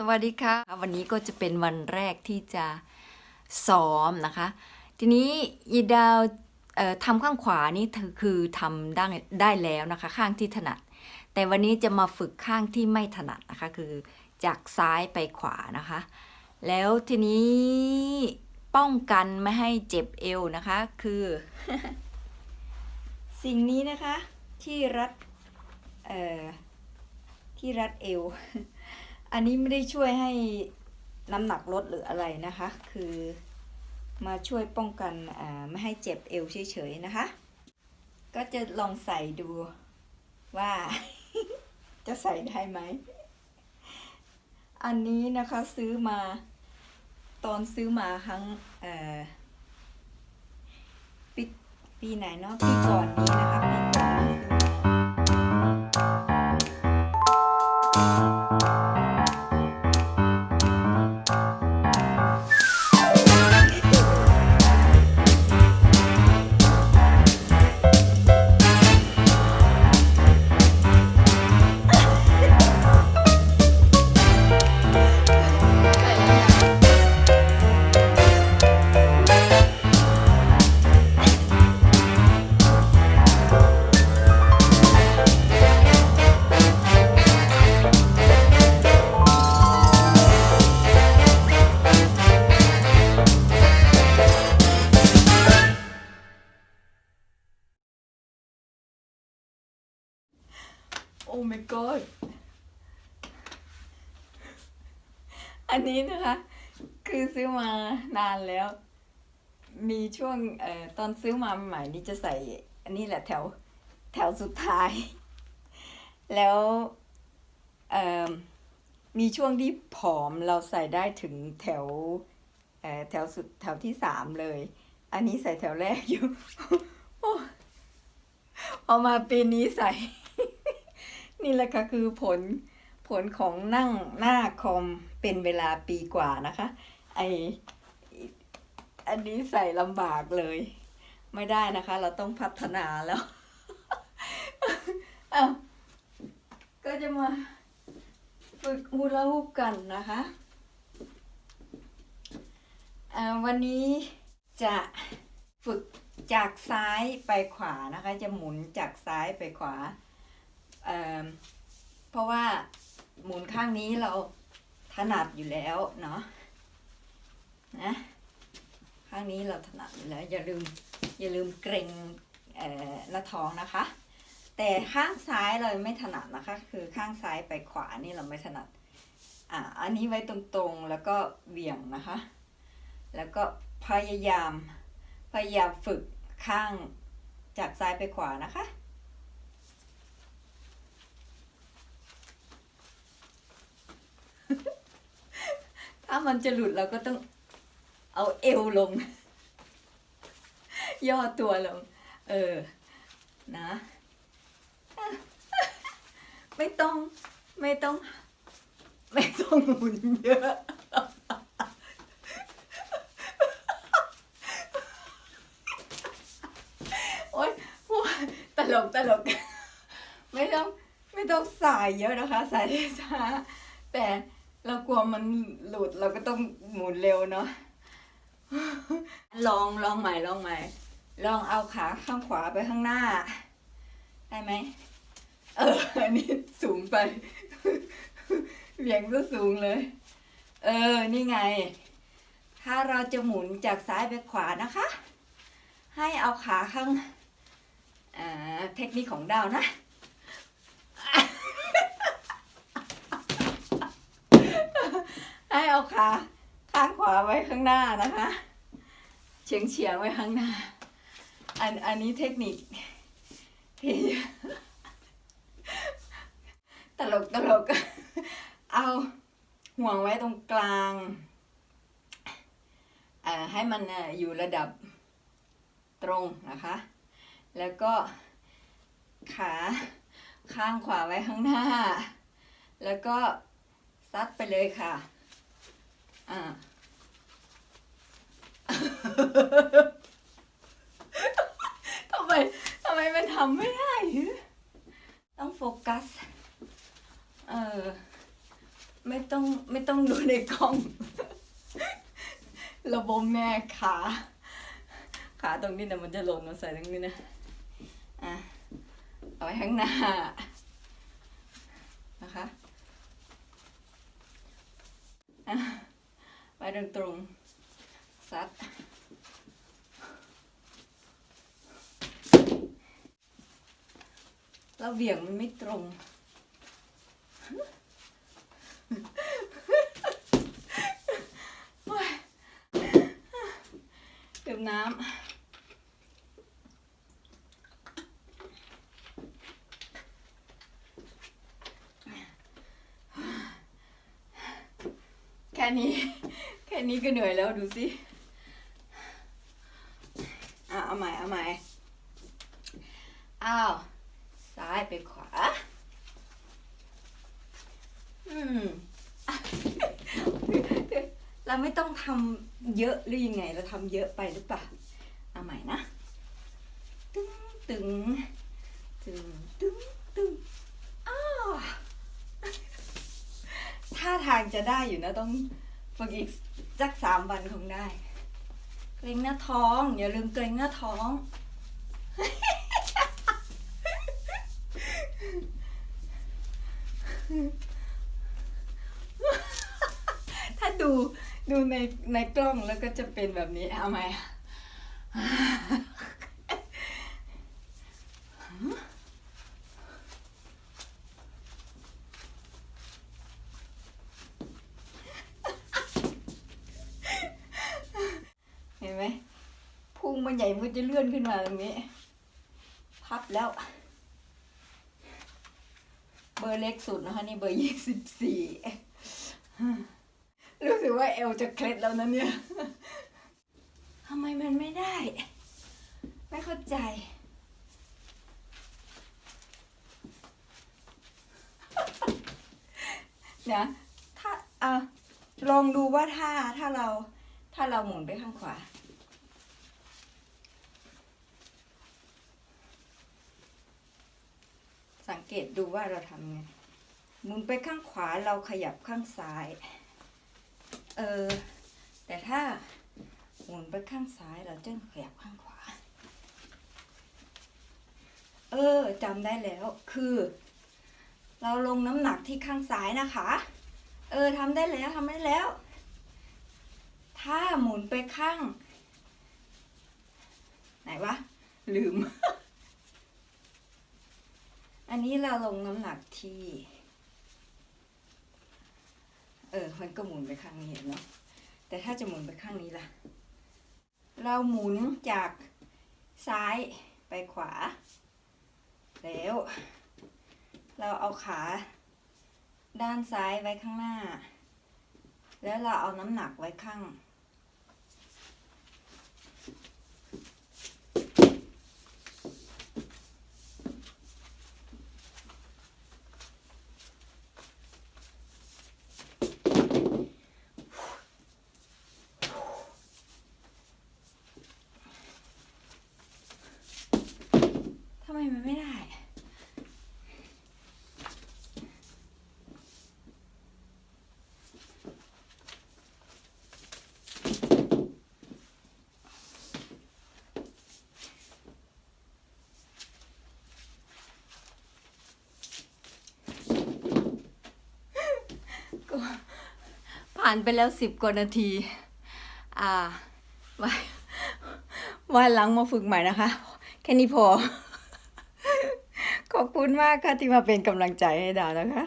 สวัสดีค่ะ วันนี้ก็จะเป็นวันแรกที่จะซ้อมนะคะ ทีนี้ยีดาวทำข้างขวานี่เธอคือทำได้ได้แล้วนะคะ ข้างที่ถนัด แต่วันนี้จะมาฝึกข้างที่ไม่ถนัดนะคะ คือจากซ้ายไปขวานะคะ แล้วทีนี้ป้องกันไม่ให้เจ็บเอวนะคะ คือ สิ่งนี้นะคะที่รัดที่รัดเอว อันนี้ไม่ได้ช่วยให้น้ำหนักลดหรืออะไรนะคะ คือมาช่วยป้องกันไม่ให้เจ็บเอวเฉยๆนะคะ ก็จะลองใส่ดูว่า จะใส่ได้ไหม อันนี้นะคะซื้อมาตอนซื้อมาครั้งปีปีไหนเนาะปีก่อนนี้นะคะปี อ้ my god อันนี้นะคะ คือซื้อมานานแล้ว มีช่วงเอ่อตอนซื้อมาใหม่นี่จะใส่ อันนี้แหละแถวแถวสุดท้าย แล้วเอ่อมีช่วงที่ผอมเราใส่ได้ถึงแถวเอ่อแถวสุดแถวที่สามเลย อันนี้ใส่แถวแรกอยู่โอ้พอมาปีนี้ใส่ นี่แหละค่ะคือผลผลของนั่งหน้าคอมเป็นเวลาปีกว่านะคะ ไออันนี้ใส่ลำบากเลย ไม่ได้นะคะ เราต้องพัฒนาแล้วอ้าก็จะมาฝึกฮูลาฮูปกันนะคะวันนี้จะฝึกจากซ้ายไปขวานะคะ จะหมุนจากซ้ายไปขวา เเพราะว่าหมุนข้างนี้เราถนัดอยู่แล้วเนาะนะข้างนี้เราถนัดอยู่แล้วอย่าลืมอย่าลืมเกรงเอ่อหน้าท้องนะคะ แต่ข้างซ้ายเราไม่ถนัดนะคะ คือข้างซ้ายไปขวานี่เราไม่ถนัดอะอันนี้ไว้ตรงๆแล้วก็เบี่ยงนะคะ แล้วก็พยายามพยายามฝึกข้างจากซ้ายไปขวานะคะ ถ้ามันจะหลุดเราก็ต้องเอาเอวลง ย่อตัวลง เออ นะ ไม่ต้อง ไม่ต้อง ไม่ต้องหมุนเยอะโอ๊ยโอ๊ยตลกตลก ไม่ต้อง ไม่ต้องสายเยอะนะคะ สายช้าแต่ เรากลัวมันหลุดเราก็ต้องหมุนเร็วเนาะลองลองใหม่ลองใหม่ ลองเอาขาข้างขวาไปข้างหน้า ได้ไหมเอออันนี้สูงไปเหวี่ยงซะสูงเลย เออ นี่ไง ถ้าเราจะหมุนจากซ้ายไปขวานะคะ ให้เอาขาข้างเทคนิคของดาวนะ ให้เอาขาข้างขวาไว้ข้างหน้านะคะ เฉียงเฉียงไว้ข้างหน้า อันอันนี้เทคนิคที่ตลกตลก เอาห่วงไว้ตรงกลางให้มันอยู่ระดับตรงนะคะ แล้วก็ขาข้างขวาไว้ข้างหน้า แล้วก็ซัดไปเลยค่ะ อ่าทำไมทำไมมันทำไม่ได้ ต้องโฟกัส เออ ไม่ต้องไม่ต้องดูในกล้อง ระบบแม่ขา ขาตรงนี้นะมันจะหล่นมาใส่ตรงนี้นะ อะ เอาไว้ข้างหน้า นะคะอะไว้ ตรงตรงๆซัดแล้วเบี่ยงมันไม่ตรง โอ๊ยดื่มน้ำแค่นี้ แค่นี้ก็เหนื่อยแล้วดูสิอะเอาใหม่เอาใหม่อ้าวซ้ายไปขวา อืมเราไม่ต้องทำเยอะหรือยังไง เราทำเยอะไปหรือเปล่าเอาใหม่นะ ตึงตึงตึงตึงตึงอ้าว ท่าทางจะได้อยู่นะต้องฝึกอีกสักสามวันคงได้ เกรงหน้าท้อง อย่าลืมเกรงหน้าท้อง ถ้าดูดูในในกล้องแล้วก็จะเป็นแบบนี้เอาไหมเห็นไหมพุง มันใหญ่มันจะเลื่อนขึ้นมาตรงนี้ พับแล้ว เบอร์เล็กสุดนะคะนี่เบอร์ยี่สิบสี่รู้สึกว่าเอวจะเคล็ดแล้วนะเนี่ยทำไมมันไม่ได้ ไม่เข้าใจนะถ้าอะลองดูว่าถ้าถ้าเราถ้าเราหมุนไปข้างขวา สัง เกตดูว่าเราทำไงหมุนไปข้างขวาเราขยับข้างซ้าย เออ แต่ถ้าหมุนไปข้างซ้ายเราจะขยับข้างขวา เออจำได้แล้วคือ เราลงน้ำหนักที่ข้างซ้ายนะคะ เออทำได้แล้วทำได้แล้ว ถ้าหมุนไปข้าง ไหนวะลืม อันนี้เราลงน้ำหนักที่ เออ มันก็หมุนไปข้างนี้เห็นเนาะแต่ถ้าจะหมุนไปข้างนี้ล่ะ เราหมุนจากซ้ายไปขวา แล้ว เราเอาขาด้านซ้ายไว้ข้างหน้า แล้วเราเอาน้ำหนักไว้ข้าง ทำไมมันไม่ได้ ก็ ผ่านไปแล้วสิบกว่านาที อ่าวันวันหลังมาฝึกใหม่นะคะ แค่นี้พอ ขอบคุณมากค่ะที่มาเป็นกำลังใจให้ดาวนะคะ